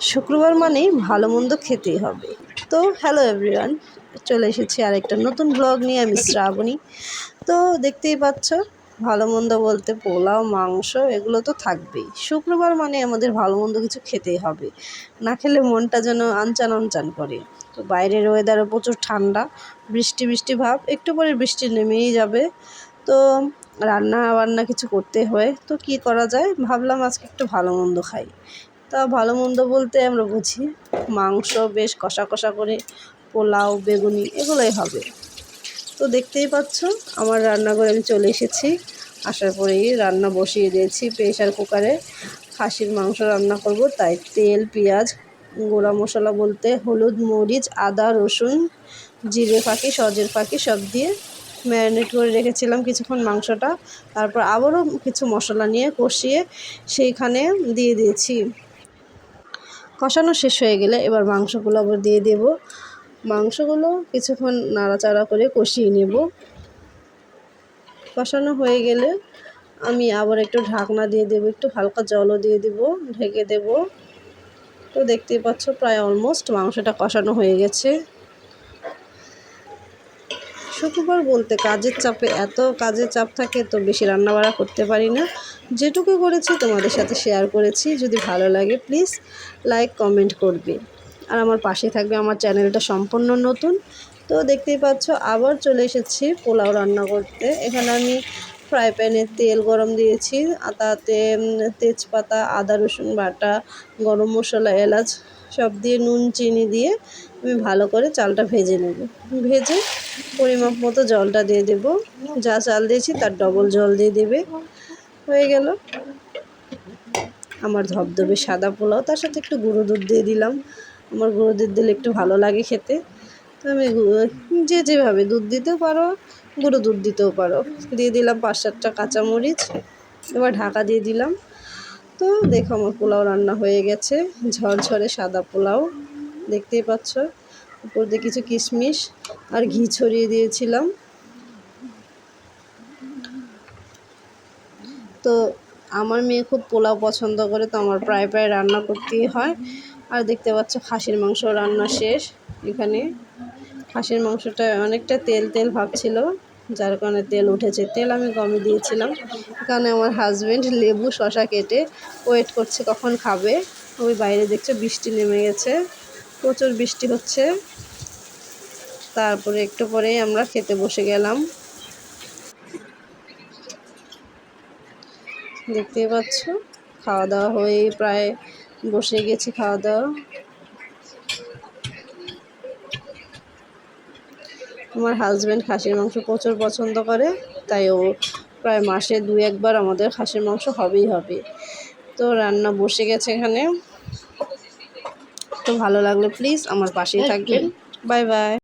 শুক্রবার মানেই ভালো মন্দ খেতেই হবে। তো হ্যালো এভরিওয়ান চলে এসেছি আরেকটা নতুন ব্লগ নিয়ে, আমি শ্রাবণী। তো দেখতেই পাচ্ছ, ভালো মন্দ বলতে পোলাও, মাংস, এগুলো তো থাকবেই। শুক্রবার মানে আমাদের ভালো মন্দ কিছু খেতেই হবে। না খেলে মনটা যেন আনচান আনচান করে। তো বাইরের ওয়েদারও প্রচুর ঠান্ডা, বৃষ্টি বৃষ্টি ভাব, একটু পরে বৃষ্টি নেমেই যাবে। তো রান্না বান্না কিছু করতে হয়। তো কি করা যায়? ভাবলাম আজকে একটু ভালো মন্দ খাই। তা ভালো মন্দ বলতে আমরা বুঝি। মাংস বেশ কষা কষা করে, পোলাও, বেগুনি এগুলোই হবে। তো দেখতেই পাচ্ছ, আমার রান্নাঘরে আমি চলে এসেছি। আসার পরেই রান্না বসিয়ে দিয়েছি প্রেশার কুকারে। খাসির মাংস রান্না করব, তাই তেল, পেঁয়াজ, গোড়া মশলা বলতে হলুদ, মরিচ, আদা, রসুন, জিরে ফাঁকি, সজের ফাঁকি সব দিয়ে ম্যারিনেট করে রেখেছিলাম কিছুক্ষণ মাংসটা। তারপর আবারও কিছু মশলা নিয়ে কষিয়ে সেইখানে দিয়ে দিয়েছি। কষানো শেষ হয়ে গেলে এবার মাংসগুলো আবার দিয়ে দেব। মাংসগুলো কিছুক্ষণ নাড়াচাড়া করে কষিয়ে নেব। কষানো হয়ে গেলে আমি আবার একটু ঢাকনা দিয়ে দেবো, একটু হালকা জলও দিয়ে দেব, ঢেকে দেব। তো দেখতেই পাচ্ছ প্রায় অলমোস্ট মাংসটা কষানো হয়ে গেছে। শুক্রবার বলতে কাজের চাপে, এত কাজের চাপ থাকে তো বেশি রান্নাবাড়া করতে পারি না। যেটুকু করেছি তোমাদের সাথে শেয়ার করেছি। যদি ভালো লাগে প্লিজ লাইক কমেন্ট করবে। আর আমার পাশে থাকবে, আমার চ্যানেলটা সম্পূর্ণ নতুন। তো দেখতেই পাচ্ছ, আবার চলে এসেছি পোলাও রান্না করতে। এখানে আমি ফ্রাই প্যানে তেল গরম দিয়েছি তাতে তেজপাতা, আদা, রসুন বাটা, গরম মশলা, এলাচ সব দিয়ে নুন, চিনি দিয়ে আমি ভালো করে চালটা ভেজে নেব। ভেজে পরিমাপ মতো জলটা দিয়ে দেব। যা চাল দিয়েছি তার ডবল জল দিয়ে দেবে। হয়ে গেল। আমার ধবধবে সাদা পোলাও, তার সাথে একটু গুঁড়ো দুধ দিয়ে দিলাম। আমার গুঁড়ো দুধ দিলে একটু ভালো লাগে খেতে। তো আমি যে যেভাবে দুধ দিতেও পারো, গুঁড়ো দুধ দিতেও পারো। দিয়ে দিলাম পাঁচ সাতটা কাঁচামরিচ, এবার ঢাকা দিয়ে দিলাম। তো দেখো আমার পোলাও রান্না হয়ে গেছে। ঝরঝরে সাদা পোলাও, দেখতেই পাচ্ছ। উপর দিয়ে কিছু কিশমিশ আর ঘি ছড়িয়ে দিয়েছিলাম। তো আমার মেয়ে খুব পোলাও পছন্দ করে, তো আমার প্রায় প্রায় রান্না করতেই হয়। আর দেখতে পাচ্ছ খাসির মাংস রান্না শেষ এখানে। খাসির মাংসটা অনেকটা তেল তেল ভাব ছিল, যার কারণে তেল উঠেছে। তেল আমি কমে দিয়েছিলাম। এখানে আমার হাজব্যান্ড লেবু শশা কেটে ওয়েট করছে কখন খাবে। ওই বাইরে দেখছ বৃষ্টি নেমে গেছে, প্রচুর বৃষ্টি হচ্ছে। তারপরে একটু পরেই আমরা খেতে বসে গেলাম। দেখতেই পাচ্ছ। খাওয়া দাওয়া হয়ে প্রায় বসে গেছি খাওয়া দাওয়া। আমার হাজব্যান্ড খাসির মাংস প্রচুর পছন্দ করে তাই ও প্রায় মাসে দু একবার আমাদের খাসির মাংস হবেই হবে। তো রান্না বসে গেছে এখানে। তো ভালো লাগলে প্লিজ আমার পাশেই থাকবেন। Bye bye